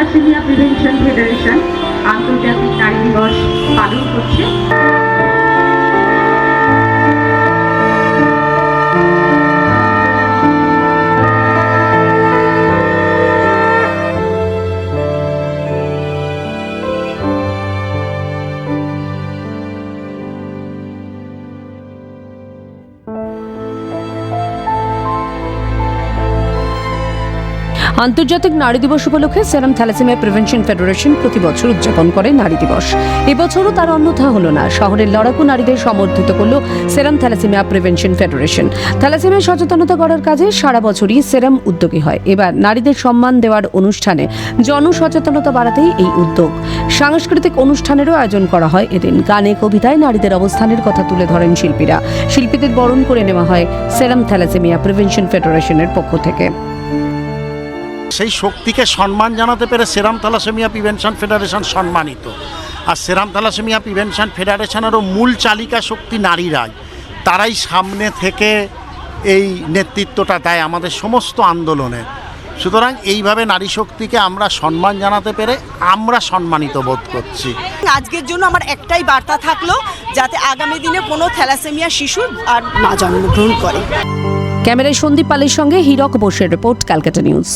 Thalassaemia prevention federation আন্তর্জাতিক নারী দিবস উপলক্ষে সেরাম থ্যালাসেমিয়া প্রিভেনশন ফেডারেশন প্রতি বছর উদযাপন করে নারী দিবস। এবছরও তার অন্যথা হলো না। শহরের লড়াকু নারীদের সমর্থিত করল সেরাম থ্যালাসেমিয়া প্রিভেনশন ফেডারেশন। থ্যালাসেমিয়া সচেতনতা করার কাজে সারা বছরই সেরাম উদ্যোগী হয়। এবার নারীদের সম্মান দেওয়ার অনুষ্ঠানে জনসচেতনতা বাড়াতেই এই উদ্যোগ। সাংস্কৃতিক অনুষ্ঠানেরও আয়োজন করা হয় এদিন। গানে, কবিতায় নারীদের অবস্থানের কথা তুলে ধরেন শিল্পীরা। শিল্পীদের বরণ করে নেওয়া হয় সেরাম থ্যালাসেমিয়া প্রিভেনশন ফেডারেশনের পক্ষ থেকে। সেই শক্তিকে সম্মান জানাতে পেরে সেরাম থ্যালাসেমিয়া প্রিভেনশন ফেডারেশন সম্মানিত। আর সেরাম থ্যালাসেমিয়া প্রিভেনশন ফেডারেশনেরও মূল চালিকা শক্তি নারীরাই। তারাই সামনে থেকে এই নেতৃত্বটা দেয় আমাদের সমস্ত আন্দোলনে। সুতরাং এইভাবে নারী শক্তিকে আমরা সম্মান জানাতে পেরে আমরা সম্মানিত বোধ করছি। আজকের জন্য আমার একটাই বার্তা থাকল যাতে আগামী দিনে কোনো থ্যালাসেমিয়া শিশু আর না জন্মগ্রহণ করে। ক্যামেরায় সন্দীপ পালের সঙ্গে হীরক বোসের রিপোর্ট ক্যালকাটা নিউজ।